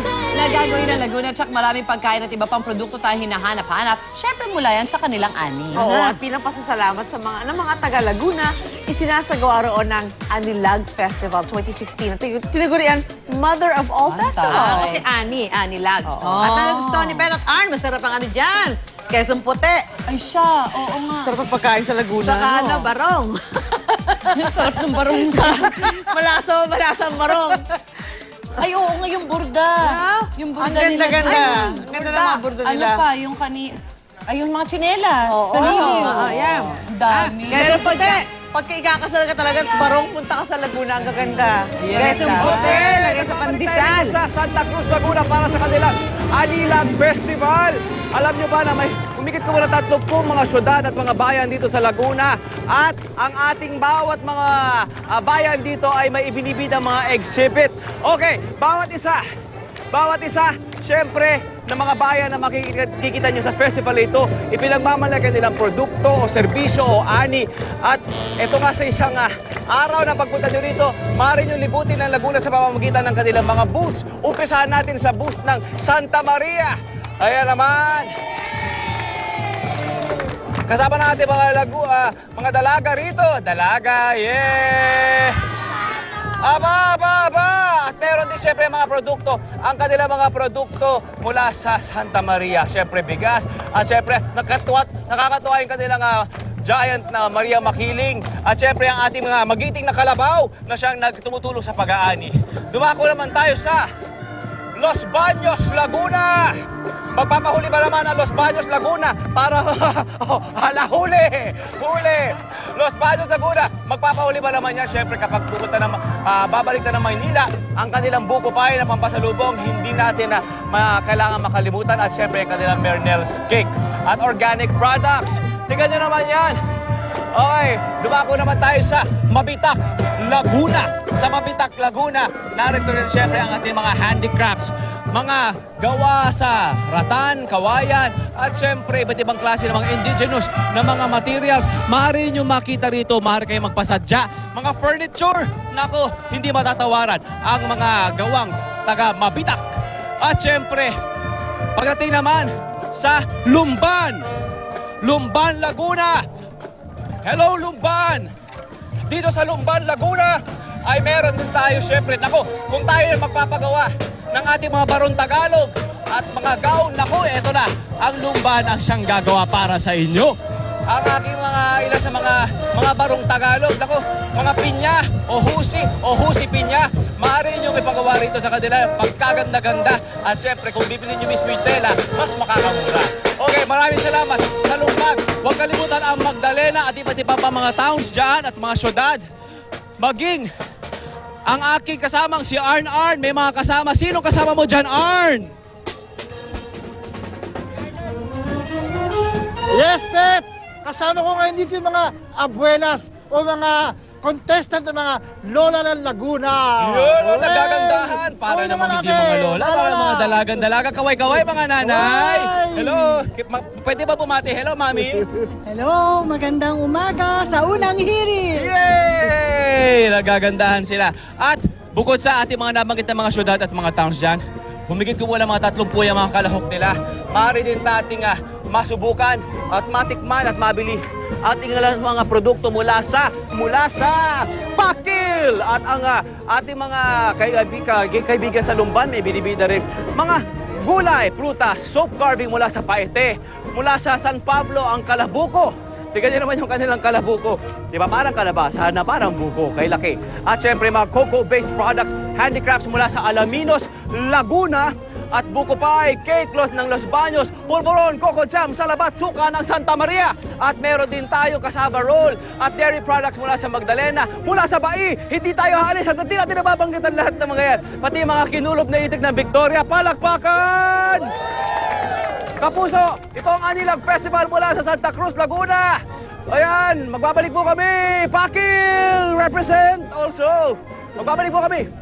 vlog na gagawin ng Laguna at maraming pagkain at iba pang produkto tayo hinahanap-hanap. Syempre mula yan sa kanilang ani. Oo, at bilang pasasalamat sa mga, ng mga taga Laguna, isinasagawa roon ng Anilag Festival 2016. Tin- Tinagurian Mother of All Festivals. taray. Kasi ani, ani lag. Oo. At ang nagustuhan ni Beth at Arn, masarap ang ano dyan. Quezon puti. Ay siya, oo nga. Sarap ang pagkain sa Laguna. Saka no? ano, barong. Sarap ng barong. Malaso, malasang barong. Ay, oo nga yung burda. Yung burda Ang nila. ganda-ganda. Ay, Ang ganda ng mga burdo Ano nila. pa, yung kani... Ay, yung mga tsinelas. Sa ayan. Ang dami. Pero pagka, pagka ikakasal ka talaga sa barong, punta ka sa Laguna, ang gaganda. Yes, Quezon ah. Puti, lagay sa pandesal. sa Santa Cruz, Laguna para sa kanilang Anilag Festival. Alam nyo ba na may umikit ko muna 30 mga syudad at mga bayan dito sa Laguna. At ang ating bawat mga ah, bayan dito ay may ibinibidang mga exhibit. Okay, bawat isa, bawat isa, syempre, ng mga bayan na makikita nyo sa festival ito, ipinagmamalaki nilang produkto o serbisyo o ani. At ito nga sa isang ah, araw na pagpunta nyo rito, maaari nyo libutin ang Laguna sa pamamagitan ng kanilang mga booths. Umpisahan natin sa booth ng Santa Maria. Ayan naman. Kasama natin mga lagu, ah, mga dalaga rito. Dalaga, yeah! Aba, aba, aba! Meron din siyempre mga produkto. Ang kanilang mga produkto mula sa Santa Maria. Siyempre bigas. At siyempre nakatuwa, nakakatuwa yung kanilang ah, giant na Maria Makiling. At siyempre ang ating mga magiting na kalabaw na siyang nagtumutulong sa pag-aani. Dumako naman tayo sa Los Baños, Laguna. Magpapahuli ba naman ang Los Baños, Laguna para oh, hala huli, huli. Los Baños, Laguna. Magpapahuli ba naman yan? Siyempre kapag pupunta na, ah, babalik na ng Maynila, ang kanilang buko pie na pampasalubong, hindi natin na ma- kailangan makalimutan at siyempre ang kanilang Mernel's Cake at organic products. Tingnan nyo naman yan. Okay, dumako naman tayo sa Mabitak, Laguna. Sa Mabitak, Laguna, narito rin siyempre ang ating mga handicrafts. Mga gawa sa ratan, kawayan, at siyempre iba't ibang klase ng mga indigenous na mga materials. Maaari nyo makita rito, maaari kayo magpasadya. Mga furniture, nako, hindi matatawaran ang mga gawang taga Mabitak. At siyempre, pagdating naman sa Lumban, Lumban, Laguna. Hello, Lumban! Dito sa Lumban, Laguna, ay meron din tayo, syempre, nako, kung tayo ay magpapagawa ng ating mga barong Tagalog at mga gown, nako, eto na, ang Lumban ang siyang gagawa para sa inyo. Ang aking mga ilan sa mga mga barong Tagalog, nako, mga pinya o husi o husi pinya, maaari nyo ipagawa rito sa kanila pagkaganda-ganda at syempre kung bibili nyo mismo yung tela, mas makakamura. Okay, maraming salamat sa Lumban. Huwag kalimutan ang Magdalena at iba't iba pa mga towns dyan at mga syudad. Maging ang aking kasamang si Arn Arn. May mga kasama. Sino kasama mo dyan, Arn? Yes, Pet! Kasama ko ngayon dito yung mga abuelas o mga contestant ng mga lola ng Laguna. Yun, oh, nagagandahan. Para naman hindi natin. mga lola, para mga dalagan-dalaga. Kaway-kaway, mga nanay. Kaway. Hello. Ma- Pwede ba bumati? Hello, mami. Hello, magandang umaga sa unang hirit. Yay! Nagagandahan sila. At bukod sa ating mga nabanggit na mga syudad at mga towns dyan, humigit ko mula mga tatlong puya mga kalahok nila. Maaari din nating ah, masubukan at matikman at mabili ating ilang mga produkto mula sa mula sa Pakil at ang ah, ating mga kaibigan, kaibigan sa Lumban may binibida rin mga gulay, prutas, soap carving mula sa Paete, mula sa San Pablo ang kalabuko Tingnan niyo naman yung kanilang kalabuko. Di ba? Parang kalabasa na parang buko. Kay laki. At syempre mga cocoa-based products, handicrafts mula sa Alaminos, Laguna, at buko pie, cake cloth ng Los Baños, pulburon, coco jam, salabat, suka ng Santa Maria. At meron din tayo kasaba roll at dairy products mula sa Magdalena, mula sa Bai. Hindi tayo haalis hanggang di natin nababanggit ang lahat ng mga yan. Pati mga kinulob na itik ng Victoria, palakpakan! Kapuso, ito ang Anilag Festival mula sa Santa Cruz, Laguna. Ayan, magbabalik po kami. Pakil represent also. Magbabalik po kami.